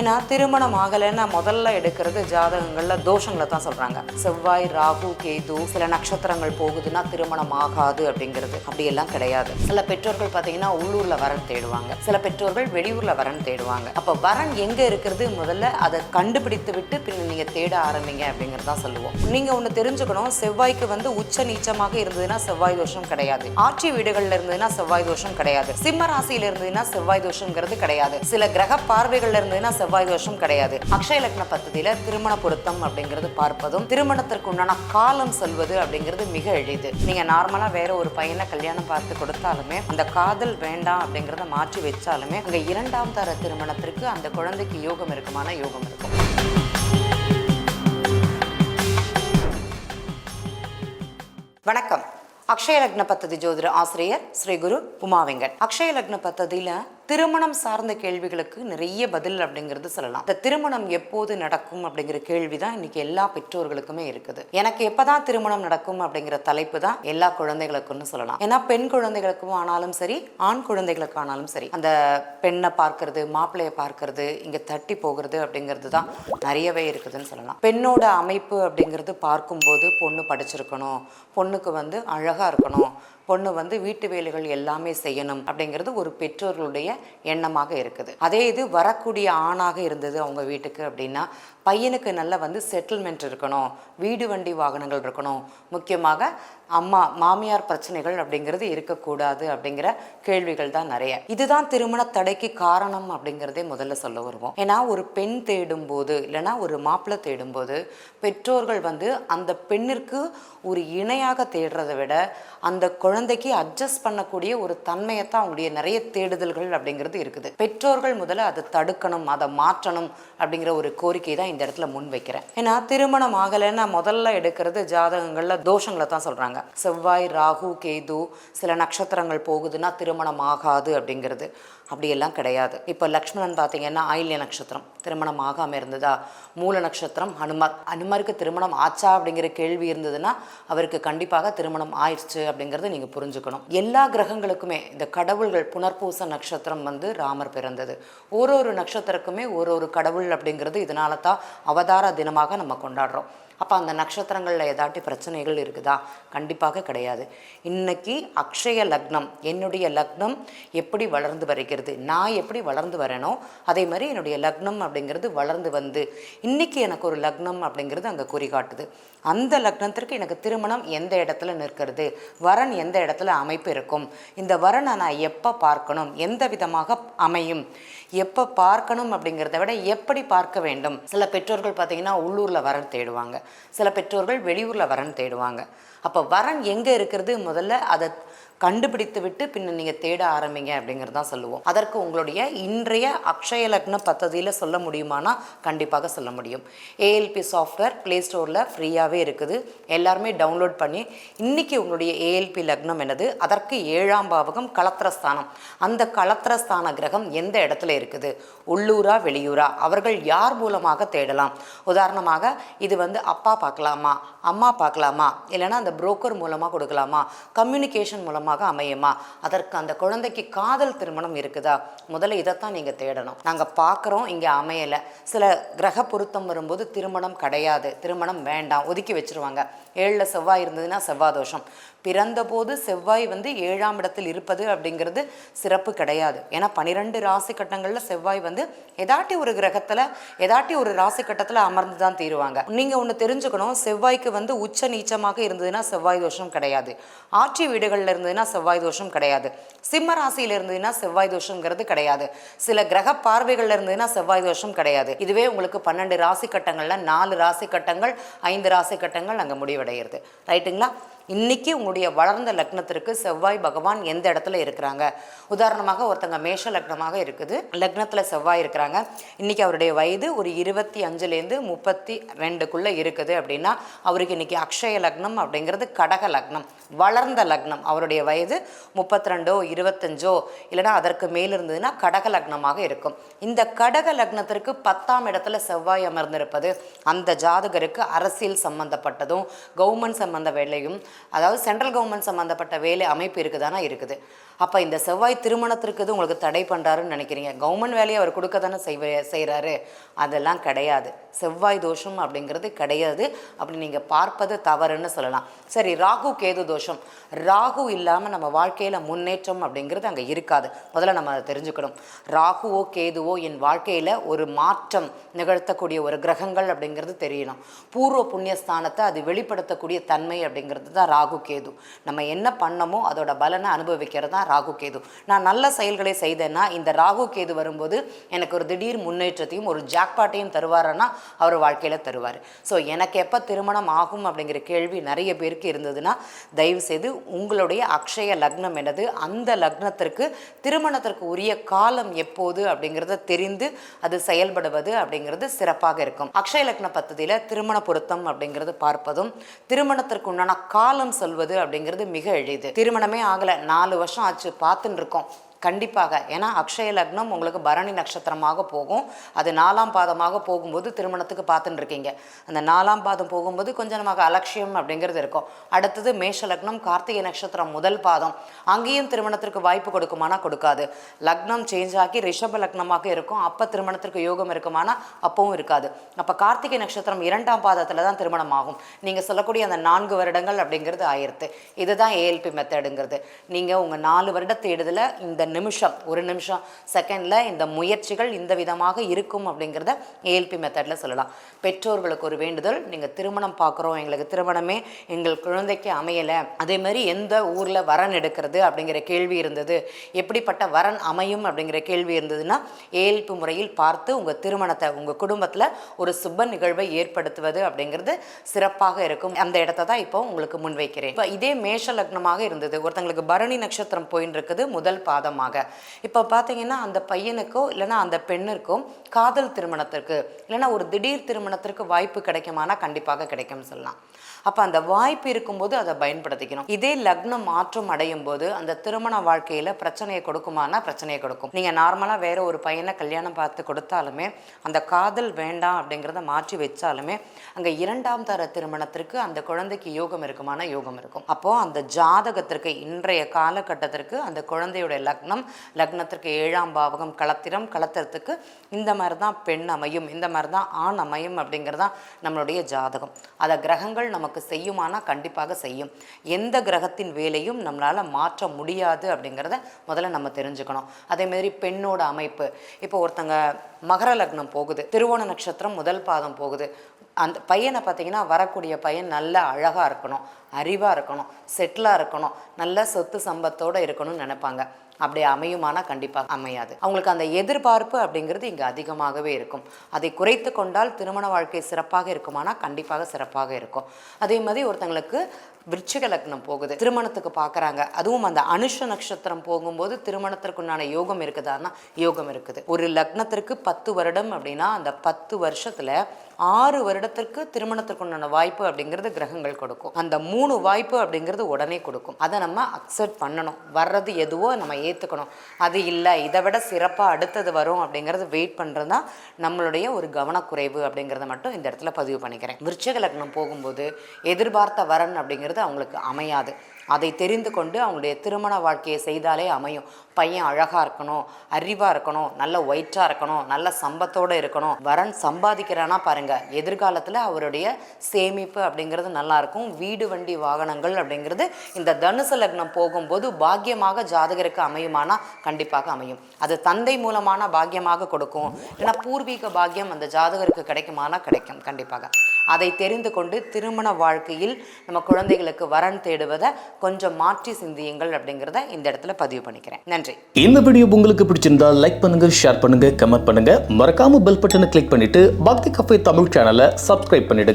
ஏன்னா திருமணம் ஆகலைன்னா முதல்ல எடுக்கிறது ஜாதகங்களில் தோஷங்களை தான் சொல்கிறாங்க செவ்வாய் ராகு கேது சில நட்சத்திரங்கள் போகுதுன்னா திருமணம் ஆகாது அப்படிங்கிறது. அப்படியெல்லாம் கிடையாது. சில பெற்றோர்கள் பார்த்தீங்கன்னா உள்ளூரில் வரன் தேடுவாங்க. சில பெற்றோர்கள் வெளியூரில் வரன் தேடுவாங்க. அப்போ வரன் எங்கே இருக்கிறது முதல்ல அதை கண்டுபிடித்து விட்டு பின்ன நீங்கள் தேட ஆரம்பிங்க அப்படிங்கிறது தான் சொல்லுவோம். நீங்கள் ஒன்று தெரிஞ்சுக்கணும். செவ்வாய்க்கு வந்து உச்ச நீச்சமாக இருந்ததுன்னா செவ்வாய் தோஷம் கிடையாது. ஆட்சி வீடுகளில் இருந்ததுன்னா செவ்வாய் தோஷம் கிடையாது. சிம்ம ராசியில் இருந்ததுன்னா செவ்வாய் தோஷங்கிறது கிடையாது. சில கிரக பார்வைகள் இருந்ததுன்னா செவ்வாய் தோஷம் கிடையாது. அக்ஷய லக்ன பத்ததியில திருமண பொருத்தம் அப்படிங்கிறது பார்ப்பதும் திருமணத்திற்கு உண்டான காலம் சொல்வது அப்படிங்கிறது மிக எளிது. நீங்க நார்மலா வேற ஒரு பையனை கல்யாணம் பார்த்து கொடுத்தாலுமே அந்த காதல் வேண்டாம் அப்படிங்கிறத மாற்றி வச்சாலுமே அங்க இரண்டாம் தர திருமணத்திற்கு அந்த குழந்தைக்கு யோகம் இருக்குமான யோகம் இருக்கும். வணக்கம். அக்ஷய லக்ன பத்ததி ஜோதிட ஆசிரியர் ஸ்ரீ குரு உமாவெங்கன். அக்ஷய லக்ன பத்ததியில திருமணம் சார்ந்த கேள்விகளுக்கு நிறைய பதில் அப்படிங்கிறது சொல்லலாம். இந்த திருமணம் எப்போது நடக்கும் அப்படிங்கிற கேள்வி தான் இன்னைக்கு எல்லா பெற்றோர்களுக்குமே இருக்குது. எனக்கு எப்பதான் திருமணம் நடக்கும் அப்படிங்கிற தலைப்பு தான் எல்லா குழந்தைகளுக்கும்னு சொல்லலாம். ஏன்னா பெண் குழந்தைகளுக்கும் ஆனாலும் சரி ஆண் குழந்தைகளுக்கு ஆனாலும் சரி அந்த பெண்ணை பார்க்கறது மாப்பிள்ளையை பார்க்கறது இங்க தட்டி போகிறது அப்படிங்கிறது தான் நிறையவே இருக்குதுன்னு சொல்லலாம். பெண்ணோட அமைப்பு அப்படிங்கிறது பார்க்கும்போது பொண்ணு படிச்சிருக்கணும் பொண்ணுக்கு வந்து அழகா இருக்கணும் பொண்ணு வந்து வீட்டு வேலைகள் எல்லாமே செய்யணும் அப்படிங்கிறது ஒரு பெற்றோர்களுடைய எண்ணமாக இருக்குது. அதே இது வரக்கூடிய ஆணாக இருந்தது அவங்க வீட்டுக்கு அப்படின்னா பையனுக்கு நல்ல வந்து செட்டில்மெண்ட் இருக்கணும் வீடு வண்டி வாகனங்கள் இருக்கணும். முக்கியமாக அம்மா மாமியார் பிரச்சனைகள் அப்படிங்கிறது இருக்கக்கூடாது அப்படிங்கிற கேள்விகள் தான் நிறைய. இதுதான் திருமண தடைக்கு காரணம் அப்படிங்கிறதே முதல்ல சொல்ல வருவோம். ஏன்னா ஒரு பெண் தேடும் போது இல்லைன்னா ஒரு மாப்பிள்ளை தேடும் போது பெற்றோர்கள் வந்து அந்த பெண்ணிற்கு ஒரு இணையாக தேடுறதை விட அந்த குழந்தைக்கு அட்ஜஸ்ட் பண்ணக்கூடிய ஒரு தன்மையை தான் அவங்களுடைய நிறைய தேடுதல்கள் அப்படிங்கிறது இருக்குது. பெற்றோர்கள் முதல்ல அதை தடுக்கணும் அதை மாற்றணும் அப்படிங்கிற ஒரு கோரிக்கை தான் இந்த இடத்துல முன் வைக்கிறேன். ஏன்னா திருமணம் ஆகலைன்னா முதல்ல எடுக்கிறது ஜாதகங்களில் தோஷங்களை தான் சொல்கிறாங்க செவ்வாய் ராகு கேது சில நட்சத்திரங்கள் போகுதுன்னா திருமணம் ஆகாது அப்படிங்கிறது. அப்படியெல்லாம் கிடையாது. இப்போ லக்ஷ்மணன் பார்த்தீங்கன்னா ஆயில்ய நட்சத்திரம் திருமணம் ஆகாமல் இருந்ததா மூல நட்சத்திரம் ஹனுமார். ஹனுமாருக்கு திருமணம் ஆச்சா அப்படிங்கிற கேள்வி இருந்ததுன்னா அவருக்கு கண்டிப்பாக திருமணம் ஆயிடுச்சு அப்படிங்கிறத நீங்கள் புரிஞ்சுக்கணும். எல்லா கிரகங்களுக்குமே இந்த கடவுள்கள் புனர்பூச நட்சத்திரம் வந்து ராமர் பிறந்தது. ஒரு ஒரு நட்சத்திரக்குமே ஒரு ஒரு கடவுள் அப்படிங்கிறது இதனால தான் அவதார தினமாக நம்ம கொண்டாடுறோம். அப்போ அந்த நட்சத்திரங்களில் ஏதாட்டி பிரச்சனைகள் இருக்குதா? கண்டிப்பாக கிடையாது. இன்னைக்கு அக்ஷய லக்னம் என்னுடைய லக்னம் எப்படி வளர்ந்து வருகிறது? நான் எப்படி வளர்ந்து வரேனோ அதே மாதிரி என்னுடைய லக்னம் அப்படிங்கிறது வளர்ந்து வந்து இன்னைக்கு எனக்கு ஒரு லக்னம் அப்படிங்கிறது அங்கே குறிகாட்டுது அந்த லக்னத்திற்கு எனக்கு திருமணம் எந்த இடத்துல நிற்கிறது? வரன் எந்த இடத்துல அமைப்பு இருக்கும்? இந்த வரனை நான் எப்போ பார்க்கணும்? எந்த விதமாக அமையும்? எப்போ பார்க்கணும் அப்படிங்கிறத விட எப்படி பார்க்க வேண்டும்? சில பெற்றோர்கள் பார்த்தீங்கன்னா உள்ளூரில் வரன் தேடுவாங்க. சில பெற்றோர்கள் வெளியூரில் வரன் தேடுவாங்க. அப்போ வரன் எங்கே இருக்கிறது? முதல்ல அதை கண்டுபிடித்து விட்டு பின்ன நீங்கள் தேட ஆரம்பிங்க அப்படிங்கிறது தான் சொல்லுவோம். அதற்கு உங்களுடைய இன்றைய அக்ஷய லக்ன பத்ததியில் சொல்ல முடியுமானா கண்டிப்பாக சொல்ல முடியும். ஏஎல்பி சாஃப்ட்வேர் ப்ளே ஸ்டோரில் ஃப்ரீயாகவே இருக்குது. எல்லாருமே டவுன்லோட் பண்ணி இன்னைக்கு உங்களுடைய ஏஎல்பி லக்னம் என்னது? அதற்கு ஏழாம் பாவகம் கலத்திரஸ்தானம். அந்த கலத்திரஸ்தான கிரகம் எந்த இடத்துல இருக்குது? உள்ளூரா வெளியூரா? அவர்கள் யார் மூலமாக தேடலாம்? உதாரணமாக இது வந்து அப்பா பார்க்கலாமா? அம்மா பார்க்கலாமா? இல்லைன்னா அந்த புரோக்கர் மூலமாக கொடுக்கலாமா? கம்யூனிகேஷன் மூலமாக அமையுமா? அதற்கு அந்த குழந்தைக்கு காதல் திருமணம் இருக்குதா? முதல்ல இதைத்தான் நீங்கள் தேடணும். நாங்கள் பார்க்குறோம் இங்கே அமையலை. சில கிரக பொருத்தம் வரும்போது திருமணம் கிடையாது. திருமணம் வேண்டாம். ஒதுக்கி வச்சிருவாங்க. ஏழில் செவ்வாய் இருந்ததுன்னா செவ்வாய் தோஷம் பிறந்தபோது செவ்வாய் வந்து ஏழாம் இடத்தில் இருப்பது அப்படிங்கிறது சிறப்பு கிடையாது. ஏன்னா பனிரெண்டு ராசி கட்டங்களில் செவ்வாய் வந்து எதாட்டி ஒரு கிரகத்தில் எதாட்டி ஒரு ராசி கட்டத்தில் அமர்ந்து தான் தீருவாங்க. நீங்கள் ஒன்று தெரிஞ்சுக்கணும். செவ்வாய்க்கு வந்து உச்ச நீச்சமாக இருந்ததுன்னா செவ்வாய் தோஷம் கிடையாது. ஆட்சி வீடுகளில் இருந்ததுன்னா செவ்வாய் தோஷம் கிடையாது. சிம்ம ராசியில் இருந்ததுன்னா செவ்வாய் தோஷங்கிறது கிடையாது. சில கிரக பார்வைகள்ல இருந்ததுன்னா செவ்வாய் தோஷம் கிடையாது. இதுவே உங்களுக்கு பன்னெண்டு ராசி கட்டங்கள்ல நாலு ராசி கட்டங்கள் ஐந்து ராசி கட்டங்கள் அங்கே முடிவடைகிறது ரைட்டுங்களா? இன்னைக்கு உங்களுடைய வளர்ந்த லக்னத்திற்கு செவ்வாய் பகவான் எந்த இடத்துல இருக்கிறாங்க? உதாரணமாக ஒருத்தங்க மேஷ லக்னமாக இருக்குது. லக்னத்தில் செவ்வாய் இருக்கிறாங்க. இன்னைக்கு அவருடைய வயது ஒரு இருபத்தி அஞ்சுலேருந்து முப்பத்தி ரெண்டுக்குள்ளே இருக்குது அப்படின்னா அவருக்கு இன்னைக்கு அக்ஷய லக்னம் அப்படிங்கிறது கடக லக்னம். வளர்ந்த லக்னம். அவருடைய வயது முப்பத்தி ரெண்டோ இருபத்தஞ்சோ இல்லைன்னா அதற்கு மேல் இருந்ததுன்னா கடக லக்னமாக இருக்கும். இந்த கடக லக்னத்திற்கு பத்தாம் இடத்துல செவ்வாய் அமர்ந்திருப்பது அந்த ஜாதகருக்கு அரசியல் சம்பந்தப்பட்டதும் கவர்மெண்ட் சம்பந்த வேலையும் அதாவது சென்ட்ரல் கவர்மெண்ட் சம்மந்தப்பட்ட வேலை அமைப்பு இருக்குதானா? இருக்குது. அப்போ இந்த செவ்வாய் திருமணத்திற்கு இது உங்களுக்கு தடை பண்ணுறாருன்னு நினைக்கிறீங்க. கவர்மெண்ட் வேலையை அவர் கொடுக்க தானே செய்வ செய்கிறாரு அதெல்லாம் கிடையாது. செவ்வாய் தோஷம் அப்படிங்கிறது கிடையாது. அப்படி நீங்கள் பார்ப்பது தவறுன்னு சொல்லலாம். சரி ராகு கேது தோஷம். ராகு இல்லாமல் நம்ம வாழ்க்கையில் முன்னேற்றம் அப்படிங்கிறது அங்கே இருக்காது. முதல்ல நம்ம அதை தெரிஞ்சுக்கணும். ராகுவோ கேதுவோ என் வாழ்க்கையில் ஒரு மாற்றம் நிகழ்த்தக்கூடிய ஒரு கிரகங்கள் அப்படிங்கிறது தெரியணும். பூர்வ புண்ணியஸ்தானத்தை அது வெளிப்படுத்தக்கூடிய தன்மை அப்படிங்கிறது தான் ராகு கேது. நம்ம என்ன பண்ணமோ அதோட பலனை அனுபவிக்கிறது தான் ராகு கேது. நான் நல்ல செயல்களை செய்தேன்னா இந்த ராகு கேது வரும்போது எனக்கு ஒரு திடீர் முன்னேற்றத்தையும் ஒரு ஜாக்பாட்டையும் தருவாரன்னா அவர் வாழ்க்கையில் தருவார். ஸோ எனக்கு எப்போ திருமணம் ஆகும் அப்படிங்கிற கேள்வி நிறைய பேருக்கு இருந்ததுன்னா தயவு செய்து உங்களுடைய அக்ஷய லக்னம் என்னது அந்த லக்னத்திற்கு திருமணத்திற்கு உரிய காலம் எப்போது அப்படிங்கிறத தெரிந்து அது செயல்படுவது அப்படிங்கிறது சிறப்பாக இருக்கும். அக்ஷய லக்ன பத்ததியில் திருமண பொருத்தம் அப்படிங்கிறது பார்ப்பதும் திருமணத்திற்கு உண்டான கால காலம் சொல்வது அப்படிங்கிறது மிக எளிது. திருமணமே ஆகலை. நாலு வருஷம் ஆச்சு பார்த்துன்னு இருக்கோம். கண்டிப்பாக. ஏன்னா அக்ஷய லக்னம் உங்களுக்கு பரணி நட்சத்திரமாக போகும். அது நாலாம் பாதமாக போகும்போது திருமணத்துக்கு பார்த்துட்டு இருக்கீங்க அந்த நாலாம் பாதம் போகும்போது கொஞ்சம் நமக்கு அலட்சியம் அப்படிங்கிறது இருக்கும். அடுத்தது மேஷ லக்னம் கார்த்திகை நட்சத்திரம் முதல் பாதம். அங்கேயும் திருமணத்திற்கு வாய்ப்பு கொடுக்குமானா கொடுக்காது. லக்னம் சேஞ்ச் ஆகி ரிஷப லக்னமாக இருக்கும். அப்போ திருமணத்திற்கு யோகம் இருக்குமானா அப்பவும் இருக்காது. அப்போ கார்த்திகை நட்சத்திரம் இரண்டாம் பாதத்தில் தான் திருமணம் ஆகும் நீங்கள் சொல்லக்கூடிய அந்த நான்கு வருடங்கள் அப்படிங்கிறது ஆயிரத்து. இதுதான் ஏஎல்பி மெத்தடுங்கிறது நீங்கள் உங்கள் நாலு வருட தேடுதல இந்த நிமிஷம் ஒரு நிமிஷம் செகண்டில் இந்த முயற்சிகள் இந்த விதமாக இருக்கும் அப்படிங்கிறத ஏஎல்பி மெத்தடில் சொல்லலாம். பெற்றோர்களுக்கு ஒரு வேண்டுதல் நீங்கள் திருமணம் பார்க்குறோம் எங்களுக்கு திருமணமே எங்கள் குழந்தைக்கு அமையலை அதே மாதிரி எந்த ஊரில் வரன் எடுக்கிறது அப்படிங்கிற கேள்வி இருந்தது எப்படிப்பட்ட வரன் அமையும் அப்படிங்கிற கேள்வி இருந்ததுன்னா ஏஎல்பி முறையில் பார்த்து உங்கள் திருமணத்தை உங்கள் குடும்பத்தில் ஒரு சுப நிகழ்வை ஏற்படுத்துவது அப்படிங்கிறது சிறப்பாக இருக்கும். அந்த இடத்த தான் இப்போ உங்களுக்கு முன்வைக்கிறேன். இப்போ இதே மேஷ லக்னமாக இருந்தது. ஒருத்தங்களுக்கு பரணி நட்சத்திரம் போயின்னு இருக்குது முதல் பாதமாக இப்போ பார்த்தீங்கன்னா அந்த பையனுக்கோ இல்லைன்னா அந்த பெண்ணிற்கோ காதல் திருமணத்திற்கு இல்லைன்னா ஒரு திடீர் திருமணத்திற்கு வாய்ப்பு கிடைக்குமானா கண்டிப்பாக கிடைக்கும்னு சொல்லலாம். அப்போ அந்த வாய்ப்பு இருக்கும்போது அதை பயன்படுத்திக்கணும். இதே லக்னம் மாற்றம் அடையும் போது அந்த திருமண வாழ்க்கையில் பிரச்சனையை கொடுக்குமானா பிரச்சனையை கொடுக்கும். நீங்கள் நார்மலாக வேற ஒரு பையனை கல்யாணம் பார்த்து கொடுத்தாலுமே அந்த காதல் வேண்டாம் அப்படிங்கிறத மாற்றி வச்சாலுமே அங்கே இரண்டாம் தர திருமணத்திற்கு அந்த குழந்தைக்கு யோகம் இருக்குமானா யோகம் இருக்கும். அப்போது அந்த ஜாதகத்திற்கு இன்றைய காலகட்டத்திற்கு அந்த குழந்தையுடைய லக்னம் லக்னத்திற்கு ஏழாம் பாவகம் களத்திரம் களத்திரத்துக்கு இந்த மாதிரி தான் பெண் அமையும் இந்த மாதிரி தான் ஆண் அமையும் அப்படிங்கிறது தான் நம்மளுடைய ஜாதகம். அதை கிரகங்கள் நமக்கு செய்யுமானா கண்டிப்பாக செய்யும். எந்த கிரகத்தின் வேலையும் நம்மளால் மாற்ற முடியாது அப்படிங்கிறத முதல்ல நம்ம தெரிஞ்சுக்கணும். அதேமாரி பெண்ணோட அமைப்பு. இப்போ ஒருத்தங்க மகர லக்னம் போகுது திருவோண நட்சத்திரம் முதல் பாதம் போகுது. அந்த பையனை பார்த்தீங்கன்னா வரக்கூடிய பையன் நல்ல அழகாக இருக்கணும். அறிவாக இருக்கணும் செட்டிலாக இருக்கணும் நல்ல சொத்து சம்பத்தோடு இருக்கணும்னு நினைப்பாங்க. அப்படி அமையுமானா கண்டிப்பாக அமையாது. அவங்களுக்கு அந்த எதிர்பார்ப்பு அப்படிங்கிறது இங்கே அதிகமாகவே இருக்கும். அதை குறைத்து கொண்டால் திருமண வாழ்க்கை சிறப்பாக இருக்குமானா கண்டிப்பாக சிறப்பாக இருக்கும். அதே மாதிரி ஒருத்தங்களுக்கு விருச்சிக லக்னம் போகுது. திருமணத்துக்கு பார்க்குறாங்க அதுவும் அந்த அனுஷ நட்சத்திரம் போகும்போது திருமணத்திற்குண்டான யோகம் இருக்குதான்னா யோகம் இருக்குது. ஒரு லக்னத்திற்கு பத்து வருடம் அப்படின்னா அந்த பத்து வருஷத்தில் ஆறு வருடத்திற்கு திருமணத்திற்குண்டான வாய்ப்பு அப்படிங்கிறது கிரகங்கள் கொடுக்கும். அந்த மூணு மூணு வாய்ப்பு அப்படிங்கிறது உடனே கொடுக்கும். அதை நம்ம அக்செப்ட் பண்ணணும். வர்றது எதுவோ நம்ம ஏற்றுக்கணும் அது இல்லை இதை விட சிறப்பாக அடுத்தது வரும் அப்படிங்கிறது வெயிட் பண்ணுறது தான் நம்மளுடைய ஒரு கவனக்குறைவு அப்படிங்கிறத மட்டும் இந்த இடத்துல பதிவு பண்ணிக்கிறேன். விருச்சிக லக்னம் போகும்போது எதிர்பார்த்த வரன் அப்படிங்கிறது அவங்களுக்கு அமையாது. அதை தெரிந்து கொண்டு அவங்களுடைய திருமண வாழ்க்கையை செய்தாலே அமையும். பையன் அழகாக இருக்கணும் அறிவாக இருக்கணும் நல்ல ஒயிட்டாக இருக்கணும் நல்ல சம்பத்தோடு இருக்கணும். வரன் சம்பாதிக்கிறானா பாருங்கள் எதிர்காலத்தில் அவருடைய சேமிப்பு அப்படிங்கிறது நல்லாயிருக்கும் வீடு வண்டி வாகனங்கள் அப்படிங்கிறது இந்த தனுசு லக்னம் போகும்போது பாக்கியமாக ஜாதகருக்கு அமையுமானா கண்டிப்பாக அமையும். அது தந்தை மூலமான பாக்கியமாக கொடுக்கும். ஏன்னா பூர்வீக பாக்கியம் அந்த ஜாதகருக்கு கிடைக்குமானா கிடைக்கும் கண்டிப்பாக. அதை தெரிந்து கொண்டு திருமண வாழ்க்கையில் நம்ம குழந்தைகளுக்கு வரன் தேடுவதை கொஞ்சம் மாற்றி சிந்தியுங்கள் அப்படிங்கிறத இந்த இடத்துல பதிவு பண்ணிக்கிறேன். நன்றி. இந்த வீடியோ உங்களுக்கு பிடிச்சிருந்தா லைக் பண்ணுங்க ஷேர் பண்ணுங்க கமெண்ட் பண்ணுங்க. மறக்காம பெல் பட்டனை கிளிக் பண்ணிட்டு பக்தி கஃபே தமிழ் சேனலை சப்ஸ்கிரைப் பண்ணிடுங்க.